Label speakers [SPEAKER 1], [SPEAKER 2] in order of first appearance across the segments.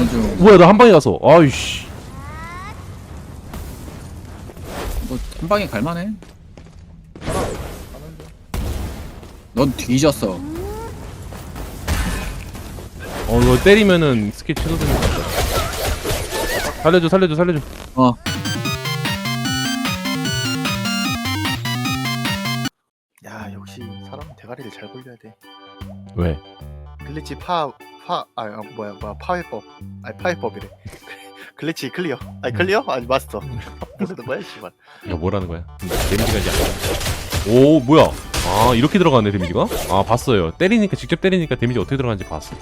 [SPEAKER 1] 가는 중.
[SPEAKER 2] 뭐야 나 한 방에 가서 아이씨
[SPEAKER 1] 뭐한 방에 갈만해. 넌 뒤졌어.
[SPEAKER 2] 어 이거 때리면은 스킬 취소되는 것 같다 살려줘 살려줘 살려줘
[SPEAKER 1] 어.
[SPEAKER 3] 야 역시 사람은 대가리를 잘 굴려야 돼.
[SPEAKER 2] 왜?
[SPEAKER 3] 글리치 파, 파, 아, 아 뭐야, 뭐야, 파회법. 아니, 파회법이래. 글리치 클리어. 아니, 클리어? 아니, 마스터. 무슨 뭐야, 씨발.
[SPEAKER 2] 이거 뭐라는 거야? 데미지가 이제 안- 오 뭐야 아 이렇게 들어가네 데미지가? 아 봤어요 때리니까 직접 때리니까 데미지 어떻게 들어가는지 봤어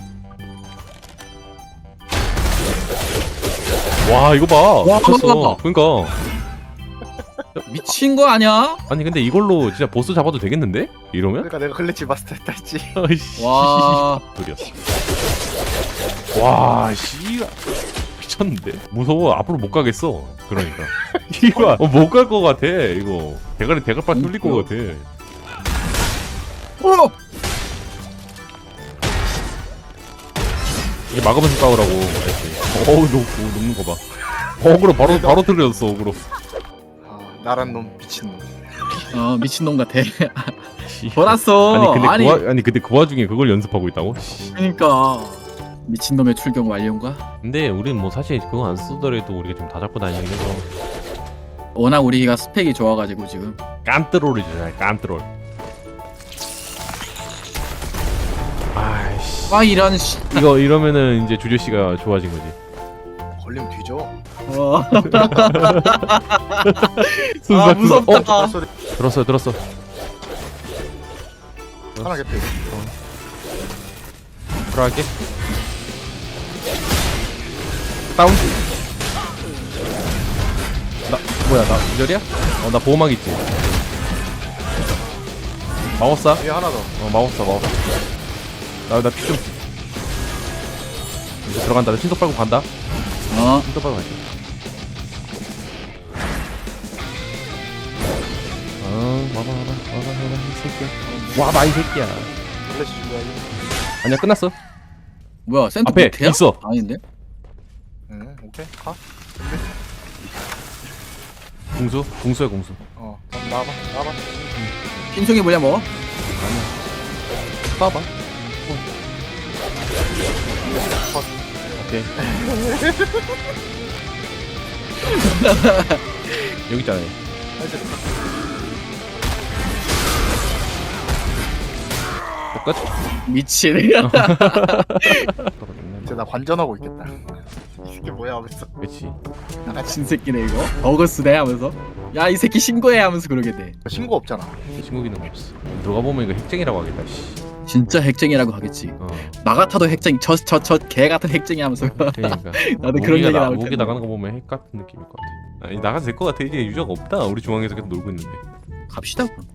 [SPEAKER 2] 와 이거 봐
[SPEAKER 1] 와,
[SPEAKER 2] 미쳤어 그니까
[SPEAKER 1] 미친 거 아니야?
[SPEAKER 2] 아니 근데 이걸로 진짜 보스 잡아도 되겠는데? 이러면?
[SPEAKER 3] 그러니까 내가 글리치 마스터 했다 했지.
[SPEAKER 2] 아이씨
[SPEAKER 1] 와.
[SPEAKER 2] 와 씨. 미쳤는데 무서워 앞으로 못 가겠어 그러니까 이거 어, 못갈 것 같아 이거 대가리 대가빨 뚫릴 것 같아
[SPEAKER 1] 어!
[SPEAKER 2] 이게 막으면서 싸우라고 어우 녹, 오, 녹는 거 봐 어그로 바로 바로 틀려졌어 어그로
[SPEAKER 3] 아, 나란 놈, 미친 놈.
[SPEAKER 1] 어 미친놈 같아.
[SPEAKER 2] 씨.
[SPEAKER 1] 돌았어.
[SPEAKER 2] 아니 근데
[SPEAKER 1] 아니,
[SPEAKER 2] 그 와, 아니 근데 그 와중에 그걸 연습하고 있다고? 씨.
[SPEAKER 1] 그러니까 미친놈의 출격 완료인가?
[SPEAKER 2] 근데 우린 뭐 사실 그거 안 쓰더라도 우리가 좀다 잡고 다니긴 해서
[SPEAKER 1] 워낙 우리가 스펙이 좋아가지고 지금.
[SPEAKER 2] 깐트롤이잖아 깐트롤 아이씨
[SPEAKER 1] 아 이런 씨.
[SPEAKER 2] 이거 이러면은 이제 주조 씨가 좋아진 거지.
[SPEAKER 3] 걸리면 뒤져.
[SPEAKER 1] 어.
[SPEAKER 2] 순삭,
[SPEAKER 1] 아 무섭다.
[SPEAKER 2] 순삭.
[SPEAKER 3] 아, 소리.
[SPEAKER 2] 들었어, 들었어.
[SPEAKER 3] 하나 개피.
[SPEAKER 2] 들어갈게. 다운. 나 뭐야 나 기절이야? 어 나 보호막 있지. 마법사?
[SPEAKER 3] 뒤에 하나 더.
[SPEAKER 2] 어 마법사 마법사. 나나 피 좀. 이제 들어간다. 나 신속 빨고 간다.
[SPEAKER 1] 어.
[SPEAKER 2] 신속 빨고 갈게. 어 와봐 와봐 와봐 와봐 이 새끼야. 와봐 이 새끼야.
[SPEAKER 3] 준비하기.
[SPEAKER 2] 아니야 끝났어.
[SPEAKER 1] 뭐야 센터
[SPEAKER 2] 앞에
[SPEAKER 1] 못해요?
[SPEAKER 2] 있어.
[SPEAKER 1] 아닌데?
[SPEAKER 3] 응, 오케이. 가.
[SPEAKER 2] 공수? 공수야 공수.
[SPEAKER 3] 어, 그럼 나와봐. 나와봐.
[SPEAKER 1] 흰송이 뭐냐 뭐?
[SPEAKER 2] 봐봐.
[SPEAKER 3] 컷.
[SPEAKER 2] 오케이. 여기 있잖아요.
[SPEAKER 3] 나이스.
[SPEAKER 2] 끝.
[SPEAKER 1] 미친.
[SPEAKER 3] 이제 나 관전하고 있겠다. 이 새끼 뭐야 하면서.
[SPEAKER 2] 그렇지.
[SPEAKER 1] 미친 새끼네 이거. 버거스네 하면서. 야 이 새끼 신고해 하면서 그러게 돼.
[SPEAKER 3] 신고 없잖아.
[SPEAKER 2] 친구기는 없어. 들어가 보면 이거 핵쟁이라고 하겠다. 씨.
[SPEAKER 1] 진짜 핵쟁이라고 하겠지.
[SPEAKER 2] 어.
[SPEAKER 1] 나 같아도 핵쟁이. 저 저 저 개 같은 핵쟁이 하면서.
[SPEAKER 2] 그러니까.
[SPEAKER 1] 나도 그런 얘기
[SPEAKER 2] 나,
[SPEAKER 1] 나올 텐데.
[SPEAKER 2] 나가는 거 보면 핵 같은 느낌일 것 같아. 아니 나가도 될 것 같아. 이제 유저가 없다. 우리 중앙에서 계속 놀고 있는데.
[SPEAKER 1] 갑시다. 그럼.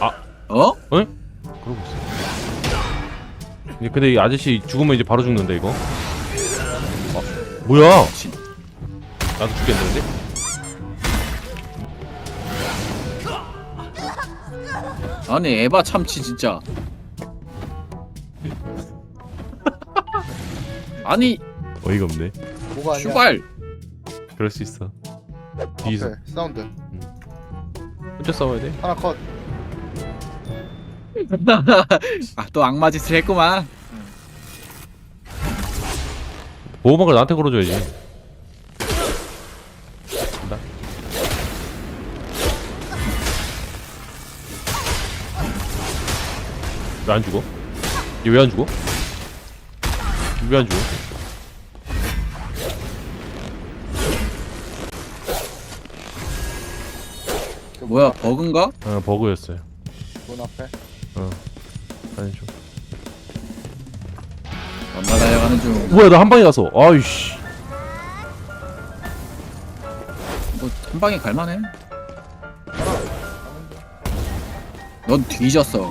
[SPEAKER 2] 아.
[SPEAKER 1] 어?
[SPEAKER 2] 그러고 있어. 이제 근데 이 아저씨 죽으면 이제 바로 죽는데 이거. 어, 뭐야? 나도 죽겠는데?
[SPEAKER 1] 아니 에바 참치 진짜. 아니
[SPEAKER 2] 어이가 없네.
[SPEAKER 3] 뭐가 아니야.
[SPEAKER 1] 슈발.
[SPEAKER 2] 그럴 수 있어. 뒤에서
[SPEAKER 3] 오케이, 사운드.
[SPEAKER 2] 혼자 싸워야 돼.
[SPEAKER 3] 하나 컷.
[SPEAKER 1] 아또 악마 짓을 했구만.
[SPEAKER 2] 보호막을 나한테 걸어줘야지. 왜 안 죽어? 얘 왜 안 죽어? 왜 안 죽어?
[SPEAKER 1] 뭐야 버그인가?
[SPEAKER 2] 아 버그였어요.
[SPEAKER 3] 문 앞에.
[SPEAKER 2] 아니 좀.
[SPEAKER 1] 엄마 달려가는 중.
[SPEAKER 2] 뭐야 나 한 방에 가서. 아이씨.
[SPEAKER 1] 뭐한 방에 갈만해. 넌 뒤졌어.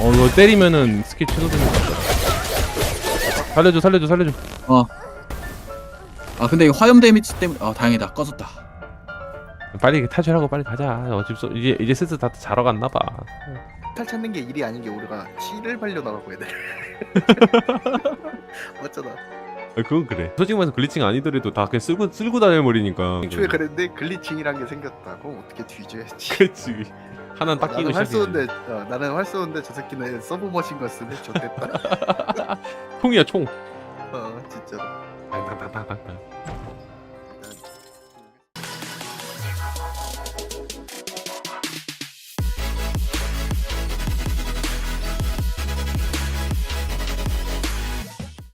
[SPEAKER 2] 어 이거 때리면은 스킬 취소되는 것 같다. 살려줘 살려줘 살려줘.
[SPEAKER 1] 아 근데 이거 화염 데미지 때문에 아 다행이다. 꺼졌다.
[SPEAKER 2] 빨리 탈출하고 빨리 가자. 어차피 소- 이제 이제 슬슬 다 자러 갔나 봐.
[SPEAKER 3] 탈 찾는 게 일이 아닌 게 우리가 치를 발려나가고 애들 맞잖아
[SPEAKER 2] 아, 그건 그래. 솔직히 말해서 글리칭 아니더라도 다 그냥 쓸고 쓸고 다녀버리니까.
[SPEAKER 3] 애초에 그랬는데 글리칭이란 게 생겼다 그럼 어떻게 뒤져야지.
[SPEAKER 2] 그치 하나 딱 끼고
[SPEAKER 3] 나는 활
[SPEAKER 2] 시작해
[SPEAKER 3] 쏘는데 어, 나는 활 쏘는데 저 새끼는 서브 머신건 쓰네. 좋댔다.
[SPEAKER 2] 총이야 총.
[SPEAKER 3] 어 진짜
[SPEAKER 2] 땅땅땅땅땅